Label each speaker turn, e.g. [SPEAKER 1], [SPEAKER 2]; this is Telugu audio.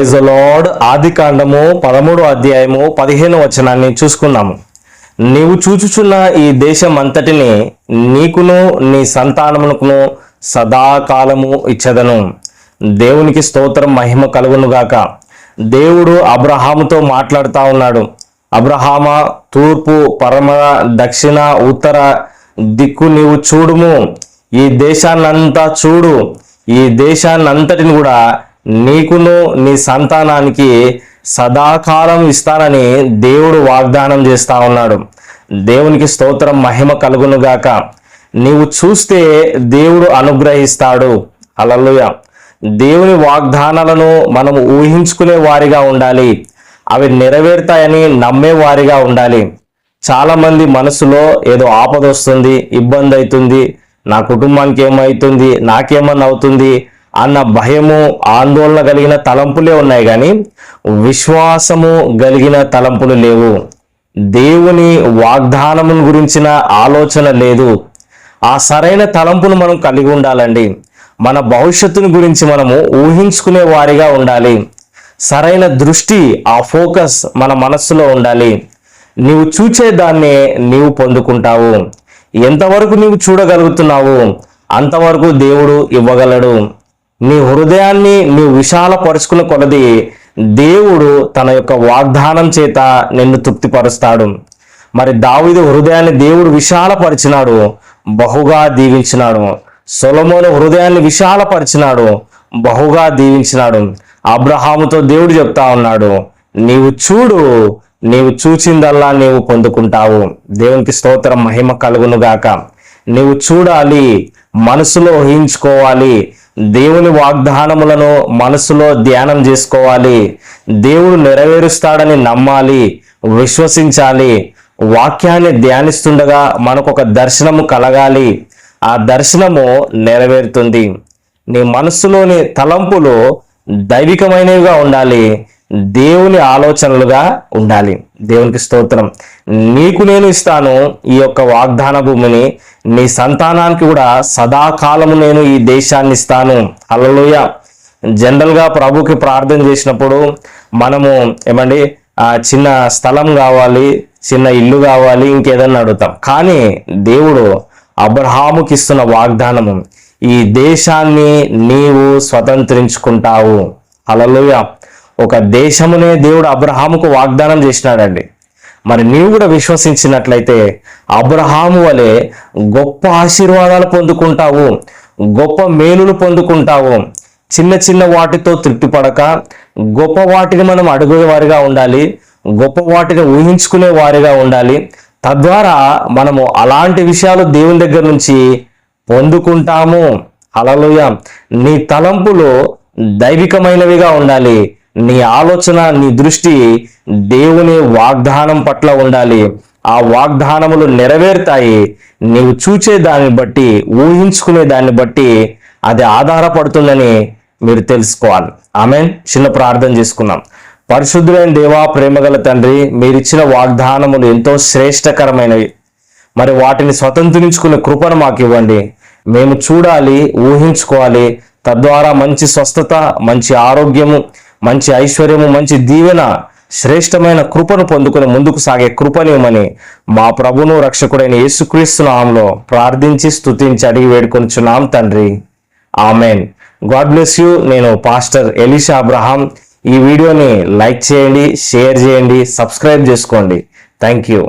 [SPEAKER 1] లార్డ్ ఆది కాండము పదమూడు అధ్యాయము పదిహేను వచనాన్ని చూసుకున్నాము నీవు చూచుచున్న ఈ దేశం అంతటిని నీకును నీ సంతానమునకును సదాకాలము ఇచ్చదను. దేవునికి స్తోత్రం మహిమ కలుగునుగాక దేవుడు అబ్రహాముతో మాట్లాడుతూ ఉన్నాడు. అబ్రహామ తూర్పు పరమ దక్షిణ ఉత్తర దిక్కు నీవు చూడుము. ఈ దేశాన్నంతా చూడు. ఈ దేశాన్నంతటిని కూడా నీకును నీ సంతానానికి సదాకాలం ఇస్తానని దేవుడు వాగ్దానం చేస్తా ఉన్నాడు. దేవునికి స్తోత్రం మహిమ కలుగునుగాక నీవు చూస్తే దేవుడు అనుగ్రహిస్తాడు. అలలుయ దేవుని వాగ్దానాలను మనం ఊహించుకునే వారిగా ఉండాలి. అవి నెరవేరుతాయని నమ్మే వారిగా ఉండాలి. చాలామంది మనసులో ఏదో ఆపద వస్తుంది ఇబ్బంది అవుతుంది నా కుటుంబానికి ఏమవుతుంది నాకేమన్నా అవుతుంది అన్న భయము ఆందోళన కలిగిన తలంపులే ఉన్నాయి కానీ విశ్వాసము కలిగిన తలంపులు లేవు. దేవుని వాగ్దానమును గురించిన ఆలోచన లేదు. ఆ సరైన తలంపును మనం కలిగి ఉండాలండి. మన భవిష్యత్తుని గురించి మనము ఊహించుకునే వారిగా ఉండాలి. సరైన దృష్టి ఆ ఫోకస్ మన మనస్సులో ఉండాలి. నీవు చూచే దాన్నే నీవు పొందుకుంటావు. ఎంతవరకు నీవు చూడగలుగుతున్నావు అంతవరకు దేవుడు ఇవ్వగలడు. నీ హృదయాన్ని నువ్వు విశాలపరుచుకున్న కొలది దేవుడు తన యొక్క వాగ్దానం చేత నిన్ను తృప్తిపరుస్తాడు. మరి దావీదు హృదయాన్ని దేవుడు విశాలపరిచినాడు బహుగా దీవించినాడు. సొలమోను హృదయాన్ని విశాలపరిచినాడు బహుగా దీవించినాడు. అబ్రహాముతో దేవుడు చెప్తా ఉన్నాడు నీవు చూడు నీవు చూచిందల్లా నీవు పొందుకుంటావు. దేవునికి స్తోత్రం మహిమ కలుగునుగాక. నీవు చూడాలి మనసులో ఊహించుకోవాలి దేవుని వాగ్దానములను మనసులో ధ్యానం చేసుకోవాలి. దేవుడు నెరవేరుస్తాడని నమ్మాలి విశ్వసించాలి. వాక్యాన్ని ధ్యానిస్తుండగా మనకు ఒక దర్శనము కలగాలి. ఆ దర్శనము నెరవేరుతుంది. నీ మనస్సులోని తలంపులు దైవికమైనవిగా ఉండాలి. దేవుని ఆలోచనలుగా ఉండాలి. దేవునికి స్తోత్రం. నీకు నేను ఇస్తాను ఈ యొక్క వాగ్దాన భూమిని. నీ సంతానానికి కూడా సదాకాలము నేను ఈ దేశాన్ని ఇస్తాను. అలలోయ జనరల్గా ప్రభుకి ప్రార్థన చేసినప్పుడు మనము ఏమండి ఆ చిన్న స్థలం కావాలి చిన్న ఇల్లు కావాలి ఇంకేదన్నా అడుగుతాం. కానీ దేవుడు అబ్రహాముకి ఇస్తున్న వాగ్దానము ఈ దేశాన్ని నీవు స్వతంత్రించుకుంటావు. అలలోయ ఒక దేశమునే దేవుడు అబ్రహాముకు వాగ్దానం చేసినాడండి. మరి నీవు కూడా విశ్వసించినట్లయితే అబ్రహాము వలె గొప్ప ఆశీర్వాదాలు పొందుకుంటావు గొప్ప మేలులు పొందుకుంటావు. చిన్న చిన్న వాటితో తృప్తిపడక గొప్ప వాటిని మనం అడుగువారిగా ఉండాలి గొప్ప వాటిని ఊహించుకునే వారిగా ఉండాలి. తద్వారా మనము అలాంటి విషయాలు దేవుని దగ్గర నుంచి పొందుకుంటాము. అలలోయ నీ తలంపులు దైవికమైనవిగా ఉండాలి. నీ ఆలోచన నీ దృష్టి దేవుని వాగ్దానం పట్ల ఉండాలి. ఆ వాగ్దానములు నెరవేరుతాయి. నీవు చూచే దాన్ని బట్టి ఊహించుకునే దాన్ని బట్టి అది ఆధారపడుతుందని మీరు తెలుసుకోవాలి. ఆమె చిన్న ప్రార్థన చేసుకున్నాం పరిశుద్ధులైన దేవా ప్రేమగల తండ్రి మీరిచ్చిన వాగ్దానములు ఎంతో శ్రేష్టకరమైనవి. మరి వాటిని స్వతంత్రించుకునే కృపను మాకు ఇవ్వండి. మేము చూడాలి ఊహించుకోవాలి. తద్వారా మంచి స్వస్థత మంచి ఆరోగ్యము మంచి ఐశ్వర్యము మంచి దీవెన శ్రేష్టమైన కృపను పొందుకుని ముందుకు సాగే కృపనివ్వమని మా ప్రభును రక్షకుడైన యేసుక్రీస్తు నామంలో ప్రార్థించి స్తుతించి అడిగి వేడుకొనిచున్నాం తండ్రి. ఆమెన్. God bless you. నేను పాస్టర్ ఎలిషా అబ్రహాం. ఈ వీడియోని లైక్ చేయండి షేర్ చేయండి సబ్స్క్రైబ్ చేసుకోండి. Thank you.